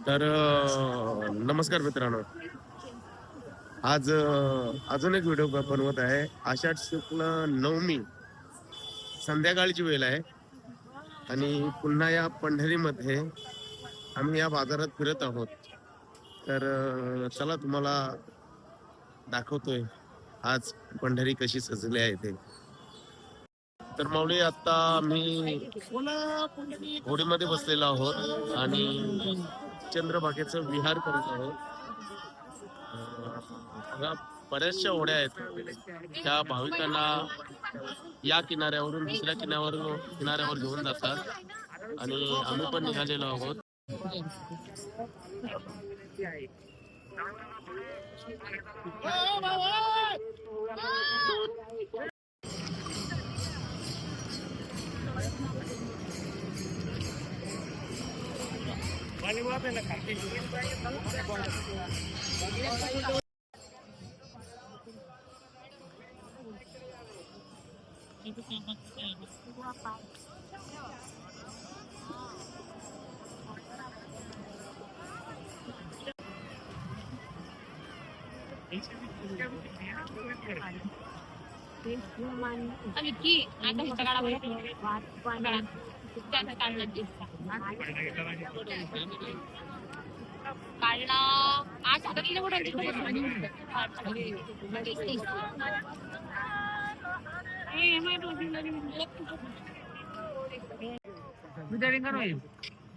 तर नमस्कार मित्रांनो. आज अजून एक व्हिडिओ बनवत आहे. आषाढ शुक्ल नवमी संध्याकाळची वेळ आहे. आणि पुन्हा या पंढरीमध्ये आम्ही या बाजारात फिरत आहोत. तर चला तुम्हाला दाखवतोय आज पंढरी कशी सजली आहे ते. तर माऊली आता आम्ही होडीमध्ये बसलेलो आहोत आणि चंद्रभागेचं विहार करत आहोत. अं, बघा बऱ्याचशा होड्या आहेत. त्या भाविकांना या किनाऱ्यावरून दुसऱ्या किनाऱ्यावर किनाऱ्यावर घेऊन जातात. आणि आम्ही पण निघालेलो आहोत. आणि की आता ह्याच्या काळामध्ये त्याचं काढलं ते. काढला आठ आता किलो कुठं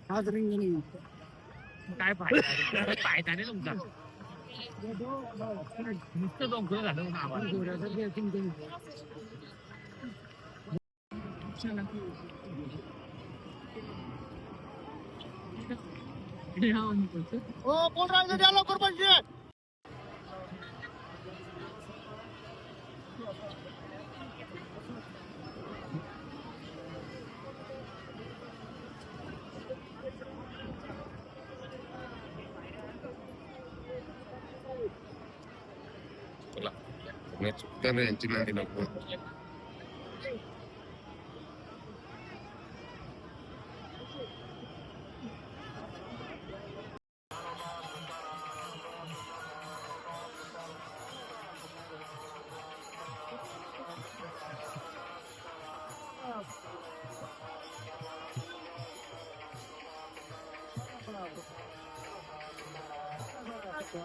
आज रिंगणी काय फायदा फायदा नाही तुमचा नुसतं डोंगर झालं આવવાનું પડશે ઓ કોલરાજ ને ડાલો કરવો છે Hola, me toca la identidad de la cuenta. はい、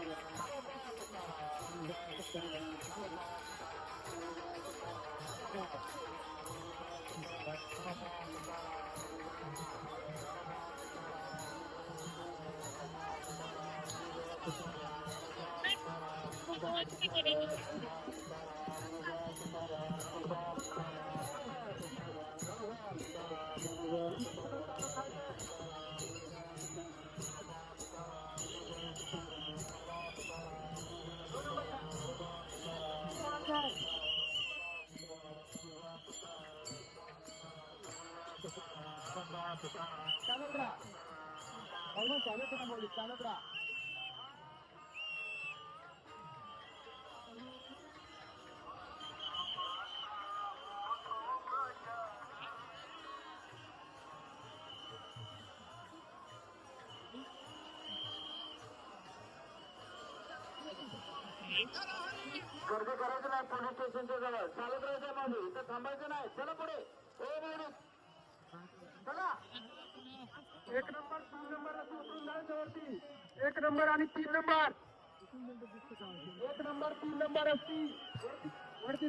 ここは次に。राहिले द्या लवकर पैसे चुकताना यांची नांदी नको गर्दी करायचं नाही पोलीस स्टेशनच्या जवळ. चालत राहायचं माझी इथं थांबायचं नाही. चला पुढे ओ माऊली चला एक नंबर तीन नंबर असं एक नंबर आणि तीन नंबर. एक नंबर तीन नंबर असती. वरती- वरती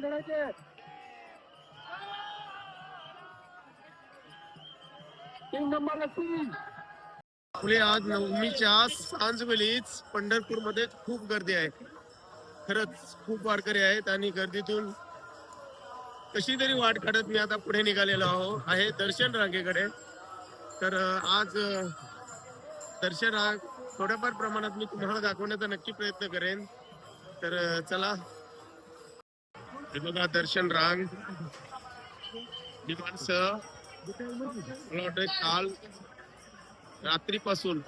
तीन नंबर असती. फुले आज नवमीच्या सांजवेळीच पंढरपूरमध्ये खूप गर्दी आहे. खरंच खूप वारकरी आहेत आणि गर्दीतून कशी तरी वाट काढत मी आता पुढे निघालेलो आहो. आहे दर्शन रांगेकडे. तर आज दर्शन रांग थोड्याफार प्रमाणात मी तुम्हाला दाखवण्याचा नक्की प्रयत्न करेन. तर चला. हे बघा दर्शन रांग. ही माणसं मला काल रात्रीपासून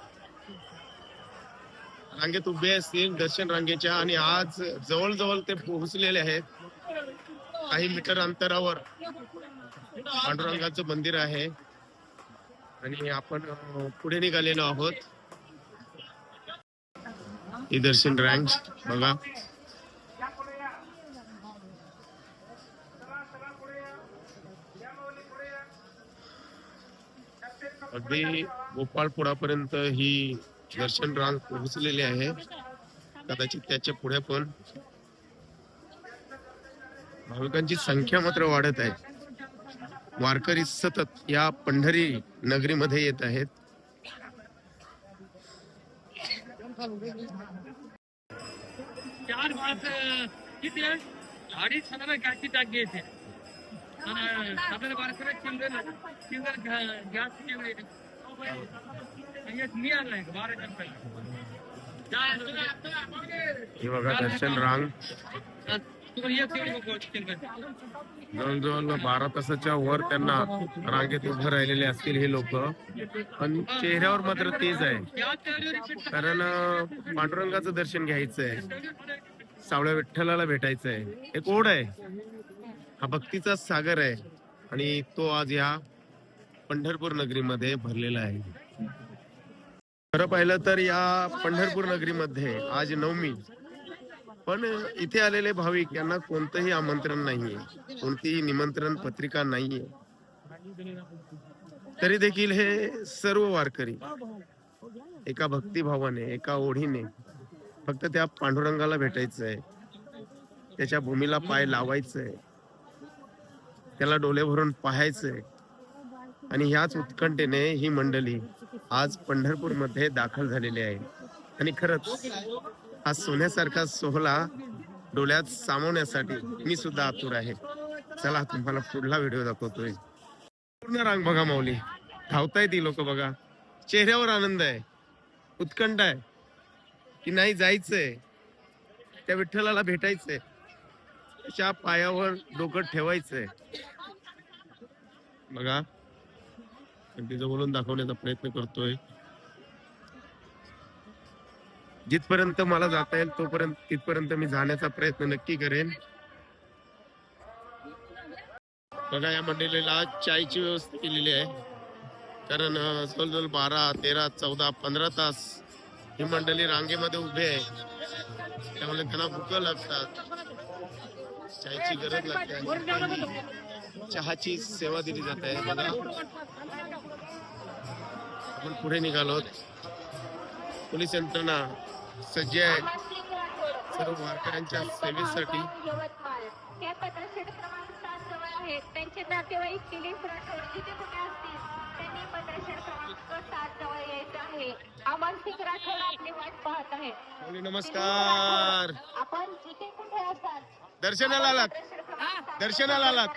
रांगेत उभे असतील दर्शन रांगेच्या आणि आज जवळजवळ ते पोहोचलेले आहेत. काही मीटर अंतरावर पांडुरंगाचं मंदिर आहे. आणि आपण पुढे निघालेलो आहोत. दर्शन रँक बघा. अगदी गोपाळपुरापर्यंत ही दर्शन रांग पोहोचलेली आहे. कदाचित त्याच्या पुढे पण. भाविकांची संख्या मात्र वाढत आहे. वारकरी सतत या पंढरी नगरीमध्ये येत आहेत. चार माणसं किती आहे? अडीच हजार गाची टाकी येते आणि साधारण बारकडे चिल्ड्रन चिल्ड्रन गॅस मी आलाय बारा हे बघा दर्शन रांग. जवळजवळ बारा तासाच्या वर त्यांना रांगेत उभं राहिलेले असतील हे लोक. पण चेहऱ्यावर मात्र तेज आहे. कारण पांडुरंगाचं दर्शन घ्यायचं आहे सावळ्या विठ्ठलाला भेटायचं आहे एक ओढ आहे. हा भक्तीचा सागर आहे. आणि तो आज या पंढरपूर नगरीमध्ये भरलेला आहे. खरं पाहिलं तर या पंढरपूर नगरीमध्ये आज नवमी पण इथे आलेले भाविक यांना कोणतंही आमंत्रण नाहीये. कोणतीही निमंत्रण पत्रिका नाहीये. तरी देखील हे सर्व वारकरी एका भक्तिभावाने एका ओढीने फक्त त्या पांडुरंगाला भेटायचं आहे त्याच्या भूमीला पाय लावायचंय. त्याला डोले भरून पाहायचंय. आणि ह्याच उत्कंठेने ही मंडळी आज पंढरपूरमध्ये दाखल झालेली आहे. आणि खरंच हा सोन्यासारखा सोहळा डोळ्यात सामावण्यासाठी मी सुद्धा आतुर आहे. चला तुम्हाला पुढला व्हिडिओ दाखवतोय. पूर्ण रांग बघा माऊली. धावताय ती लोक बघा. चेहऱ्यावर आनंद आहे. उत्कंठ आहे. की नाही जायचंय. त्या विठ्ठलाला भेटायचंय. त्याच्या पायावर डोकं ठेवायचंय. बघा. तिचं बोलून दाखवण्याचा प्रयत्न करतोय. जिथपर्यंत मला जाता येईल तोपर्यंत तिथपर्यंत मी जाण्याचा प्रयत्न नक्की करेन. बघा या मंडळीला चायची व्यवस्था केलेली आहे. कारण अं, जवळजवळ बारा तेरा चौदा पंधरा तास ही मंडळी रांगेमध्ये उभे आहे. त्यामुळे त्यांना भूक लागतात. चायची गरज लागते चहाची सेवा दिली जात आहे. बघा. आपण पुढे निघालो. पोलीस यंत्रणा. सज्ज आहे सर्व वारकऱ्यांच्या सेवेसाठी. पत्रशेड क्रमांक सात जवळ आहेत त्यांचे नातेवाईक दिलीप राठोड जिथे कुठे असतील त्यांनी पत्रशेड क्रमांक सात जवळ यायचं आहे अमन सिंग राठोड आपली वाट पाहत आहे मुली, नमस्कार. आपण जिथे कुठे असाल दर्शनाला आलात. दर्शनाला आलात.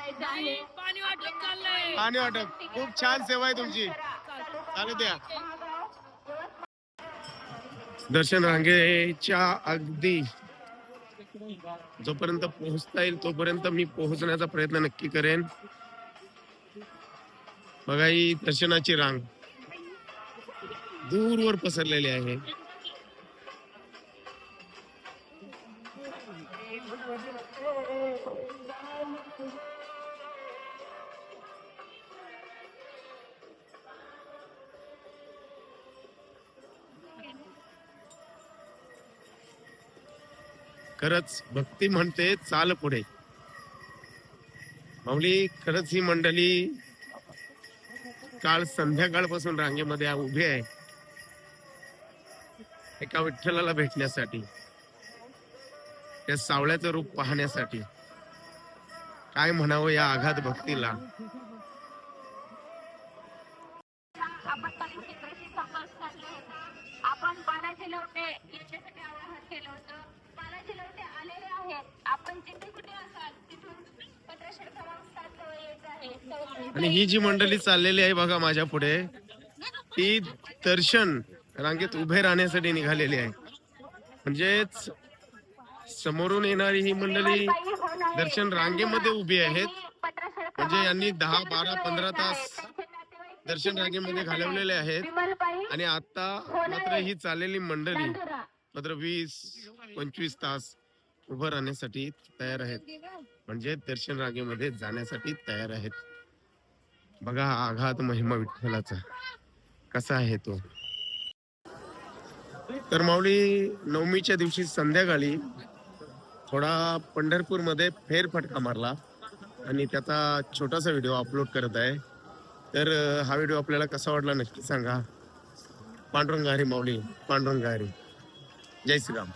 पाणी वाटप. खूप छान सेवा आहे तुमची. चालू द्या. दर्शन रांगेच्या अगदी जोपर्यंत पोहोचता येईल तोपर्यंत मी पोहोचण्याचा प्रयत्न नक्की करेन. बघा ही दर्शनाची रांग दूरवर पसरलेली आहे. खरंच भक्ती म्हणते चाल पुढे. माऊली खरंच ही मंडळी काल संध्याकाळपासून रांगेमध्ये उभी आहे. एका विठ्ठलाला भेटण्यासाठी त्या सावळ्याचं रूप पाहण्यासाठी. काय म्हणावं या आघात भक्तीला? आणि ही जी मंडळी चाललेली आहे बघा माझ्या पुढे ती दर्शन रांगेत उभे राहण्यासाठी निघालेली आहे. म्हणजेच समोरून येणारी ही मंडळी दर्शन रांगेमध्ये उभी आहेत. म्हणजे यांनी दहा बारा पंधरा तास दर्शन रांगेमध्ये घालवलेले आहेत. आणि आता मात्र ही चाललेली मंडळी मात्र वीस पंचवीस तास उभं राहण्यासाठी तयार आहेत. म्हणजे दर्शन रांगेमध्ये जाण्यासाठी तयार आहेत. बघा आघात महिमा विठ्ठलाचा. कसा आहे तो? तर माऊली नवमीच्या दिवशी संध्याकाळी थोडा पंढरपूरमध्ये फेरफटका मारला आणि त्याचा छोटासा व्हिडिओ अपलोड करत आहे. तर हा व्हिडिओ आपल्याला कसा वाटला नक्की सांगा. पांडुरंगारी माऊली पांडुरंगारी जय श्रीराम.